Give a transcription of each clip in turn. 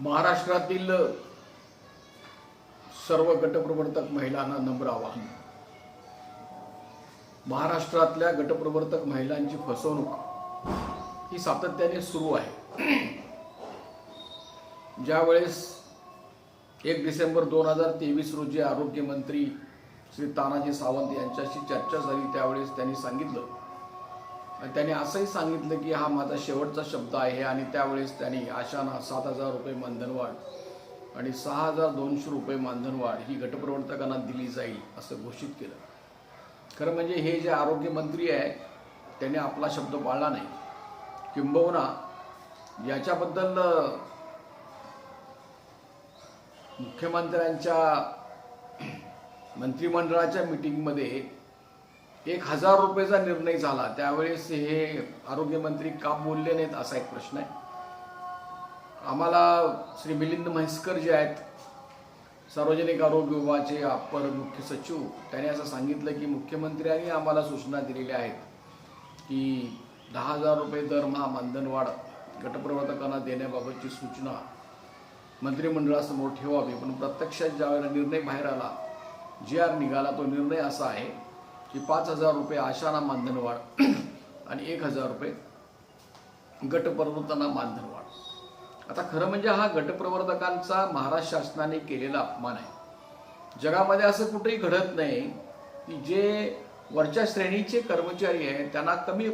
महाराष्ट्रातील सर्व गटप्रवर्तक महिलांना नम्र आवाहन. महाराष्ट्रातल्या गटप्रवर्तक महिलांची फसवणूक ही सातत्याने सुरू आहे. ज्यावेळेस एक डिसेंबर दोन हजार तेवीस रोजी आरोग्यमंत्री श्री तानाजी सावंत यांच्याशी चर्चा झाली त्यावेळेस त्यांनी सांगितलं त्यांनी असंही सांगितलं की हा माझा शेवटचा शब्द आहे आणि त्यावेळेस त्यांनी आशाना सात हजार रुपये मानधनवाढ आणि सहा हजार दोनशे रुपये मानधनवाढ ही गटप्रवर्तकांना दिली जाईल असं घोषित केलं. खरं म्हणजे हे जे आरोग्यमंत्री आहे त्याने आपला शब्द पाळला नाही. किंबहुना याच्याबद्दल मुख्यमंत्र्यांच्या मंत्रिमंडळाच्या मिटिंगमध्ये एक हजार रुपयेचा निर्णय झाला. त्यावेळेस हे आरोग्यमंत्री का बोलले नाहीत असा एक प्रश्न आहे. आम्हाला श्री मिलिंद म्हैसकर जे आहेत सार्वजनिक आरोग्य विभागाचे अप्पर मुख्य सचिव त्यांनी असं सांगितलं की मुख्यमंत्र्यांनी आम्हाला सूचना दिलेल्या आहेत की दहा हजार रुपये दरमहा मानधनवाढ गटप्रवर्तकांना देण्याबाबतची सूचना मंत्रिमंडळासमोर ठेवावी. पण प्रत्यक्षात ज्यावेळेला निर्णय बाहेर आला जी आर निघाला तो निर्णय असा आहे की पाच हजार रुपये आशाना मानधनवाढ आणि एक हजार रुपये गटप्रवर्तना मानधनवाढ. आता खरं म्हणजे हा गटप्रवर्तकांचा महाराष्ट्र शासनाने केलेला अपमान आहे. जगामध्ये असं कुठेही घडत नाही की जे वरच्या श्रेणीचे कर्मचारी आहेत त्यांना कमी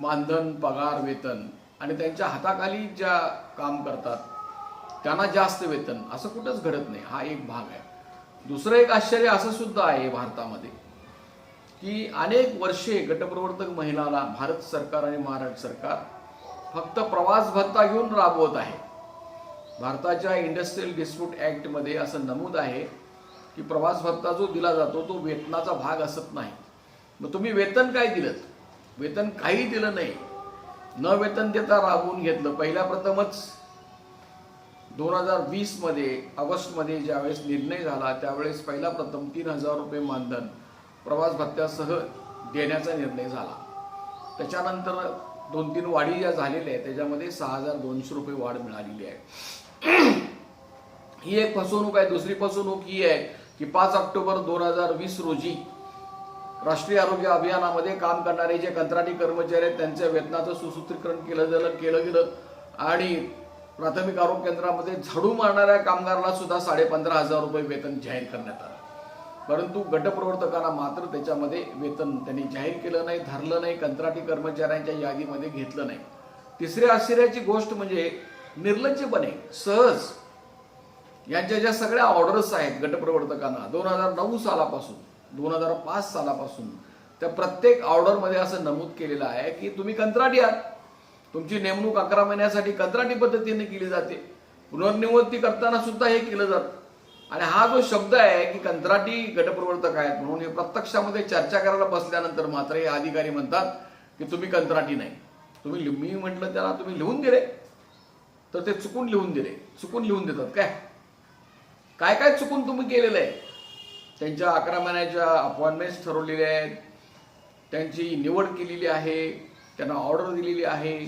मानधन पगार वेतन आणि त्यांच्या हाताखाली ज्या काम करतात त्यांना जास्त वेतन असं कुठंच घडत नाही. हा एक भाग आहे. दुसरं एक आश्चर्य असं सुद्धा आहे भारतामध्ये. की अनेक वर्षे गटप्रवर्तक महिलाला भारत सरकार आणि महाराष्ट्र सरकार फक्त प्रवास भत्ता घेऊन राबवत आहे. भारताच्या इंडस्ट्रियल डिस्प्यूट ॲक्टमध्ये असं नमूद आहे की प्रवास भत्ता जो दिला जातो तो वेतनाचा भाग असत नाही. मग तुम्ही वेतन काय दिलं? वेतन काही दिलं नाही. न वेतन देता राबवून घेतलं. पहिल्या प्रथमच दोन हजार वीसमध्ये ऑगस्टमध्ये ज्यावेळेस निर्णय झाला त्यावेळेस पहिला प्रथम तीन हजार रुपये मानधन प्रवास भत्त्यासह देण्याचा निर्णय झाला. त्याच्यानंतर दोन तीन वाढी ज्या झालेल्या आहेत. त्याच्यामध्ये सहा हजार दोनशे रुपये वाढ मिळालेली आहे. ही एक फसवणूक आहे. दुसरी फसवणूक ही आहे की पाच ऑक्टोबर दोन हजार वीस रोजी राष्ट्रीय आरोग्य अभियानामध्ये काम करणारे जे कंत्राटी कर्मचारी आहेत त्यांच्या वेतनाचं सुसूत्रीकरण केलं गेलं केलं गेलं आणि प्राथमिक आरोग्य केंद्रामध्ये झाडू मारणाऱ्या कामगाराला सुद्धा साडेपंधरा हजार रुपये वेतन जाहीर करण्यात आलं. परंतु गटप्रवर्तकांना मात्र त्याच्यामध्ये वेतन त्यांनी जाहीर केलं नाही धरलं नाही कंत्राटी कर्मचाऱ्यांच्या यादीमध्ये घेतलं नाही. तिसऱ्या आश्चर्याची गोष्ट म्हणजे निर्लज्जपणे सहज यांच्या ज्या सगळ्या ऑर्डर्स आहेत गटप्रवर्तकांना दोन हजार नऊ सालापासून दोन हजार पाच सालापासून त्या प्रत्येक ऑर्डरमध्ये असं नमूद केलेलं आहे की तुम्ही कंत्राटी आहात. तुमची नेमणूक अकरा महिन्यासाठी कंत्राटी पद्धतीने केली जाते. पुनर्निवृत्ती करताना सुद्धा हे केलं जातं. आणि हा जो शब्द आहे की कंत्राटी गटप्रवर्तक आहेत म्हणून हे प्रत्यक्षामध्ये चर्चा करायला बसल्यानंतर मात्र हे अधिकारी म्हणतात की तुम्ही कंत्राटी नाही. तुम्ही मी म्हटलं त्याला तुम्ही लिहून दिले. तर ते चुकून लिहून दिले. चुकून लिहून देतात काय? काय काय चुकून तुम्ही केलेलं आहे? त्यांच्या अकरा महिन्याच्या अपॉइंटमेंट्स ठरवलेल्या आहेत. त्यांची निवड केलेली आहे. त्यांना ऑर्डर दिलेली आहे.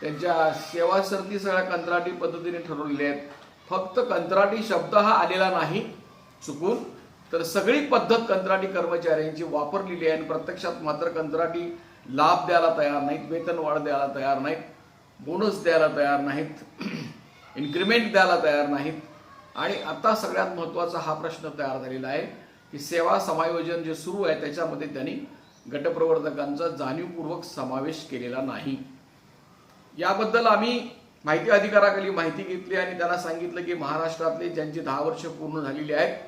त्यांच्या सेवा सरती सगळ्या कंत्राटी पद्धतीने ठरवलेल्या आहेत. फक्त कंत्राटी शब्द हा आलेला नाही चुकून. तर सगळी पद्धत कंत्राटी कर्मचाऱ्यांची वापरलेली आहे आणि प्रत्यक्षात मात्र कंत्राटी लाभ द्यायला तयार नाहीत वेतनवाढ द्यायला तयार नाहीत बोनस द्यायला तयार नाहीत इन्क्रिमेंट द्यायला तयार नाहीत. आणि आता सगळ्यात महत्त्वाचा हा प्रश्न तयार झालेला आहे की सेवा समायोजन जे सुरू आहे त्याच्यामध्ये त्यांनी गटप्रवर्तकांचा जाणीवपूर्वक समावेश केलेला नाही. याबद्दल आम्ही माहिती अधिकाराखाली माहिती घेतली आणि त्यांना सांगितलं की महाराष्ट्रातले ज्यांची दहा वर्ष पूर्ण झालेली आहेत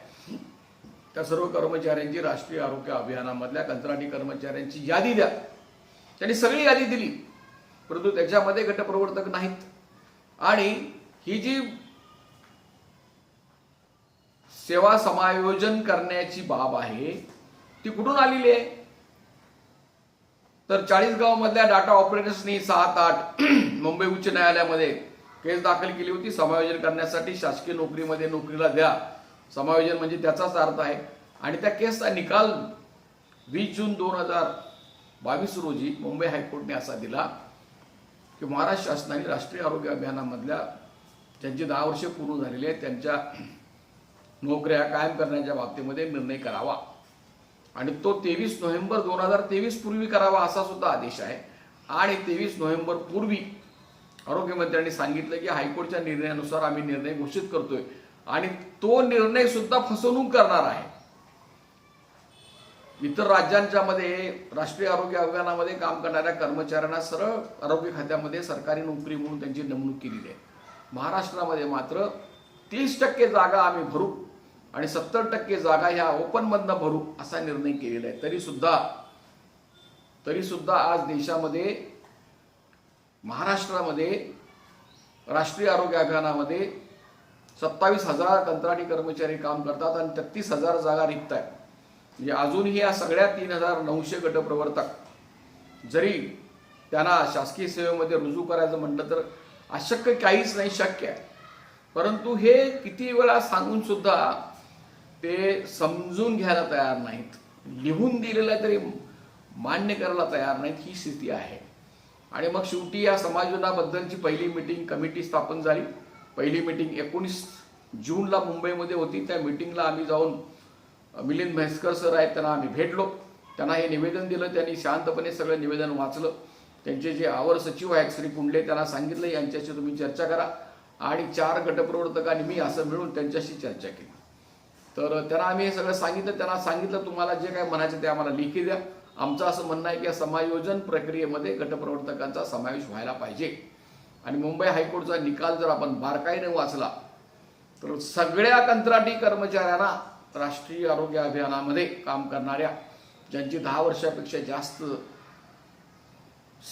त्या सर्व कर्मचाऱ्यांची राष्ट्रीय आरोग्य अभियानामधल्या कंत्राटी कर्मचाऱ्यांची यादी द्या. त्यांनी सगळी यादी दिली. परंतु त्याच्यामध्ये गटप्रवर्तक नाहीत. आणि ही जी सेवा समायोजन करण्याची बाब आहे ती कुठून आलेली आहे? तर चाळीसगाव मधल्या डाटा ऑपरेटर्सनी सात आठ मुंबई उच्च न्यायालयामध्ये केस दाखल केली होती. समायोजन करण्यासाठी शासकीय नोकरीमध्ये नोकरीला द्या. समायोजन म्हणजे त्याचाच अर्थ आहे. आणि त्या केसचा निकाल वीस जून दोन हजार बावीस रोजी मुंबई हायकोर्टने असा दिला की महाराष्ट्र शासनाने राष्ट्रीय आरोग्य अभियानामधल्या ज्यांची दहा वर्षे पूर्ण झालेली आहेत त्यांच्या नोकऱ्या कायम करण्याच्या बाबतीमध्ये निर्णय करावा. आणि तो तेवीस नोव्हेंबर दोन हजार तेवीस पूर्वी करावा असा सुद्धा आदेश आहे. आणि तेवीस नोव्हेंबर पूर्वी आरोग्यमंत्र्यांनी सांगितलं की हायकोर्टच्या निर्णयानुसार आम्ही निर्णय घोषित करतोय. आणि तो निर्णय सुद्धा फसवणूक करणार आहे. इतर राज्यांच्या मध्ये राष्ट्रीय आरोग्य अभियानामध्ये काम करणाऱ्या कर्मचाऱ्यांना सरळ आरोग्य खात्यामध्ये सरकारी नोकरी म्हणून त्यांची नेमणूक केलेली आहे. महाराष्ट्रामध्ये मात्र तीस टक्के जागा आम्ही भरू आणि सत्तर टक्के जागा ह्या ओपनमधनं भरू असा निर्णय केलेला आहे. तरी सुद्धा तरी सुद्धा आज देशामध्ये महाराष्ट्रामध्ये राष्ट्रीय आरोग्य अभियानामध्ये सत्तावीस हजार कंत्राटी कर्मचारी काम करतात आणि तेहतीस हजार जागा रिक्त आहेत. म्हणजे अजूनही या सगळ्या तीन हजार नऊशे गटप्रवर्तक जरी त्यांना शासकीय सेवेमध्ये रुजू करायचं म्हटलं तर अशक्य काहीच नाही शक्य आहे. परंतु हे किती वेळा सांगून सुद्धा ते समजून घ्यायला तयार नाहीत. लिहून दिलेलं तरी मान्य करायला तयार नाहीत ही स्थिती आहे. आणि मग शेवटी या समाजवादाबद्दलची पहिली मिटिंग कमिटी स्थापन झाली. पहिली मिटिंग एकोणीस जूनला मुंबईमध्ये होती. त्या मिटिंगला आम्ही जाऊन मिलिंद म्हैसकर सर आहेत त्यांना आम्ही भेटलो. त्यांना हे निवेदन दिलं. त्यांनी शांतपणे सगळं निवेदन वाचलं. त्यांचे जे आवर सचिव आहेत श्री कुंडले त्यांना सांगितलं यांच्याशी तुम्ही चर्चा करा. आणि चार गटप्रवर्तकांनी मी असं मिळून त्यांच्याशी चर्चा केली. तर त्यांना आम्ही हे सगळं सांगितलं. त्यांना सांगितलं तुम्हाला जे काय म्हणायचं ते आम्हाला लिखी द्या. आमचं असं म्हणणं आहे की या समायोजन प्रक्रियेमध्ये गटप्रवर्तकांचा समावेश व्हायला पाहिजे. आणि मुंबई हायकोर्टचा निकाल जर आपण बारकाईने वाचला तर सगळ्या कंत्राटी कर्मचाऱ्यांना राष्ट्रीय आरोग्य अभियानामध्ये काम करणाऱ्या ज्यांची दहा वर्षापेक्षा जास्त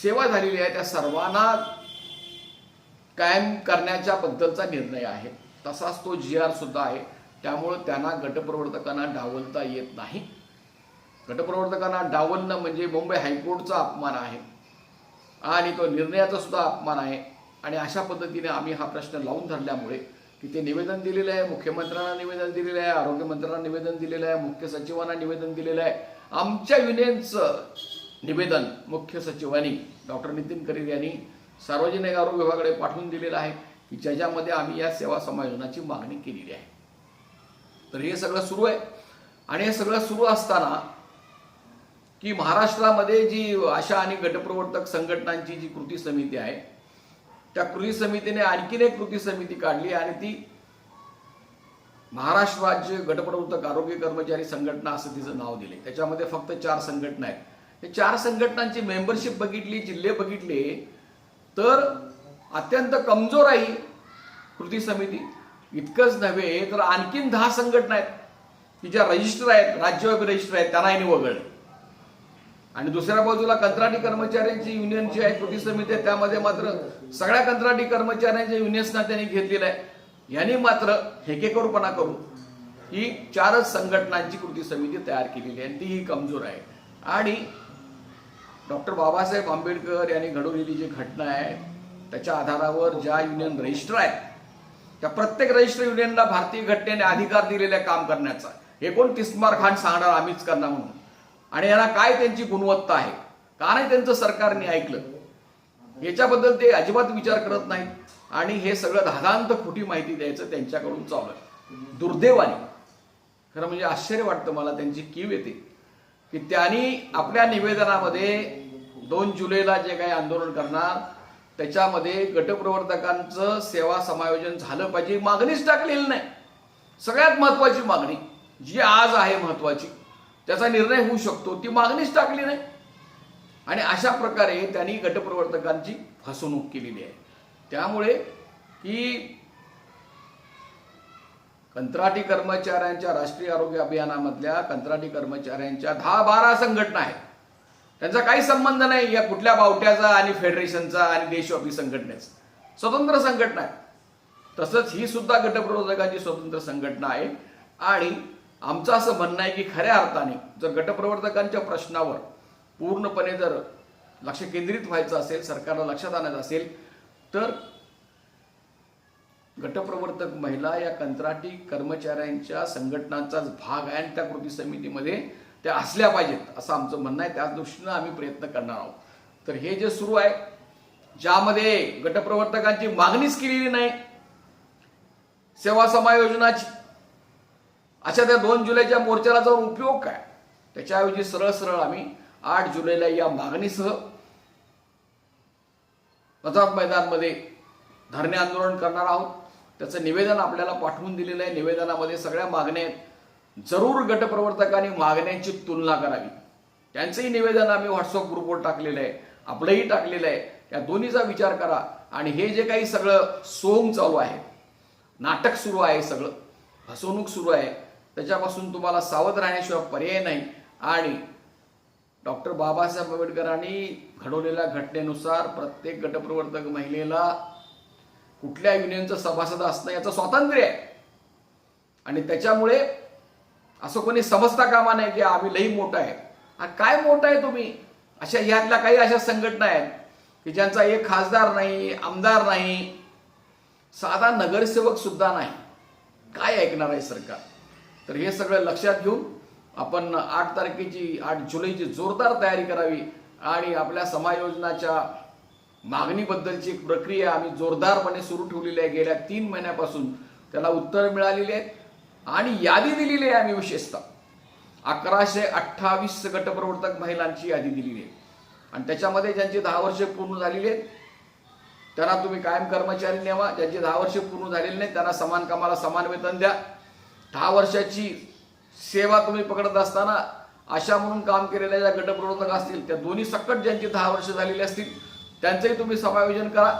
सेवा झालेली आहे त्या सर्वांना कायम करण्याच्या बद्दलचा निर्णय आहे. तसाच तो जी आर सुद्धा आहे. त्यामुळं त्यांना गटप्रवर्तकांना डावलता येत नाही. गटप्रवर्तकांना डावलणं म्हणजे मुंबई हायकोर्टचा अपमान आहे. आणि तो निर्णयाचा सुद्धा अपमान आहे. आणि अशा पद्धतीने आम्ही हा प्रश्न लावून धरल्यामुळे की ते निवेदन दिलेलं आहे. मुख्यमंत्र्यांना निवेदन दिलेलं आहे. आरोग्यमंत्र्यांना निवेदन दिलेलं आहे. मुख्य सचिवांना निवेदन दिलेलं आहे. आमच्या युनियनचं निवेदन मुख्य सचिवांनी डॉक्टर नितीन करीर यांनी सार्वजनिक आरोग्य विभागाकडे पाठवून दिलेलं आहे की ज्याच्यामध्ये आम्ही या सेवा समायोजनाची मागणी केलेली आहे. तर हे सगळं सुरू आहे. आणि हे सगळं सुरू असताना की महाराष्ट्रामध्ये जी आशा आणि गटप्रवर्तक संघटनांची जी कृती समिती आहे त्या कृती समितीने आणखीन एक कृती समिती काढली आणि ती महाराष्ट्र राज्य गटप्रवर्तक आरोग्य कर्मचारी संघटना असं तिचं नाव दिले त्याच्यामध्ये फक्त चार संघटना आहेत. हे चार संघटनांची मेंबरशिप बघितली जिल्हे बघितले तर अत्यंत कमजोर आहे कृती समिती. इतकंच नव्हे तर आणखीन दहा संघटना आहेत. की ज्या रजिस्टर आहेत राज्यव्यापी रजिस्टर आहेत त्यांनाही वगळलं आणि दुसऱ्या बाजूला कंत्राटी कर्मचाऱ्यांची युनियन जी आहे कृती समिती आहे त्यामध्ये मात्र सगळ्या कंत्राटी कर्मचाऱ्यांच्या युनियन्सना त्यांनी घेतलेलं आहे. यांनी मात्र हेकेकरूपणा करून ही चारच संघटनांची कृती समिती तयार केलेली आहे आणि तीही कमजोर आहे. आणि डॉक्टर बाबासाहेब आंबेडकर यांनी घडवलेली जी घटना आहे त्याच्या आधारावर ज्या युनियन रजिस्टर आहेत त्या प्रत्येक रजिस्टर युनियनला भारतीय घटनेने अधिकार दिलेला आहे काम करण्याचा. हे कोण तिस्मार खान सांगणार आम्हीच करणार म्हणून. आणि याला काय त्यांची गुणवत्ता आहे? का नाही त्यांचं सरकारने ऐकलं? याच्याबद्दल ते अजिबात विचार करत नाहीत. आणि हे सगळं धादांत खोटी माहिती द्यायचं त्यांच्याकडून चालू आहे. दुर्दैवाने. खरं म्हणजे आश्चर्य वाटतं मला त्यांची कीव येते. की त्यांनी आपल्या निवेदनामध्ये दोन जुलैला जे काही आंदोलन करणार त्याच्यामध्ये गटप्रवर्तकांचं सेवा समायोजन झालं पाहिजे मागणीच टाकलेली नाही. सगळ्यात महत्वाची मागणी जी आज आहे महत्वाची त्याचा निर्णय होऊ शकतो. ती मागणीच टाकली नाही. आणि अशा प्रकारे त्यांनी गटप्रवर्तकांची फसवणूक केलेली आहे. त्यामुळे ही कंत्राटी कर्मचाऱ्यांच्या राष्ट्रीय आरोग्य अभियानामधल्या कंत्राटी कर्मचाऱ्यांच्या दहा बारा संघटना आहेत. त्यांचा काही संबंध नाही या कुठल्या बावट्याचा आणि फेडरेशनचा आणि देशव्यापी संघटनेचा. स्वतंत्र संघटना आहे तसंच ही सुद्धा गटप्रवर्तकांची स्वतंत्र संघटना आहे. आणि आमचं असं म्हणणं आहे की खऱ्या अर्थाने जर गटप्रवर्तकांच्या प्रश्नावर पूर्णपणे जर लक्ष केंद्रित व्हायचं असेल सरकारला लक्षात आणायचं असेल तर गटप्रवर्तक महिला या कंत्राटी कर्मचाऱ्यांच्या संघटनांचाच भाग आहे आणि त्या कृती समितीमध्ये त्या असल्या पाहिजेत असं आमचं म्हणणं आहे. त्याच दृष्टीनं आम्ही प्रयत्न करणार आहोत. तर हे जे सुरू आहे ज्यामध्ये गटप्रवर्तकांची मागणीच केलेली नाही सेवा समायोजनाची अशा त्या दोन जुलैच्या मोर्चाला जाऊन उपयोग काय? त्याच्याऐवजी सरळ सरळ आम्ही आठ जुलैला या मागणीसह प्रताप मैदानमध्ये धरणे आंदोलन करणार आहोत. त्याचं निवेदन आपल्याला पाठवून दिलेलं आहे. निवेदनामध्ये सगळ्या मागण्या आहेत. जरूर गटप्रवर्तकांनी मागण्यांची तुलना करावी. त्यांचंही निवेदन आम्ही व्हॉट्सअप ग्रुपवर टाकलेलं आहे. आपलंही टाकलेलं आहे. या दोन्हीचा विचार करा. आणि हे जे काही सगळं सोंग चालू आहे नाटक सुरू आहे सगळं. फसवणूक सुरू आहे. त्याच्यापासून तुम्हाला सावध राहण्याशिवाय पर्याय नाही. आणि डॉक्टर बाबासाहेब आंबेडकरांनी घडवलेल्या घटनेनुसार प्रत्येक गटप्रवर्तक महिलेला कुठल्या युनियनचं सभासद असणं याचं स्वातंत्र्य आहे. आणि त्याच्यामुळे असं कोणी समजता कामा नाही की आम्ही लई मोठं आहे. हा काय मोठं आहे तुम्ही? अशा ह्यातल्या काही अशा संघटना आहेत की ज्यांचा एक खासदार नाही आमदार नाही साधा नगरसेवक सुद्धा नाही. काय ऐकणार आहे सरकार? तर हे सगळं लक्षात घेऊन आपण आठ तारखेची आठ जुलैची जोरदार तयारी करावी आणि आपल्या समायोजनाच्या मागणीबद्दलची एक प्रक्रिया आम्ही जोरदारपणे सुरू ठेवलेली आहे. गेल्या तीन महिन्यापासून त्याला उत्तर मिळालेली आहेत आणि यादी दिलेली आहे आम्ही विशेषतः. अकराशे अठ्ठावीस गटप्रवर्तक महिलांची यादी दिलेली आहे. आणि त्याच्यामध्ये ज्यांची दहा वर्षे पूर्ण झालेली आहेत त्यांना तुम्ही कायम कर्मचारी नेमा ज्यांची दहा वर्षे पूर्ण झालेली नाही त्यांना समान कामाला समान वेतन द्या. दहा वर्षाची सेवा तुम्ही पकडत असताना आशा म्हणून काम केलेल्या ज्या गटप्रवर्तक असतील त्या दोन्ही सकट ज्यांची दहा वर्ष झालेली असतील त्यांचंही तुम्ही समायोजन करा.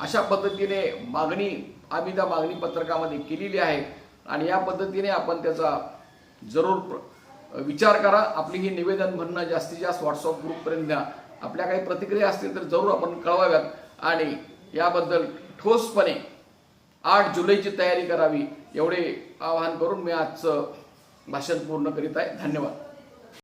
अशा पद्धतीने मागणी आम्ही त्या मागणी पत्रकामध्ये केलेली आहे आणि या पद्धतीने आपण त्याचा जरूर प्र- विचार करा. आपली ही निवेदन म्हणणं जास्तीत जास्त व्हॉट्सअप ग्रुपपर्यंत द्या. आपल्या काही प्रतिक्रिया असतील तर जरूर आपण कळवाव्यात आणि याबद्दल ठोसपणे आठ जुलैची तयारी करावी एवढे आवाहन करून मी आजचं भाषण पूर्ण करीत आहे. धन्यवाद.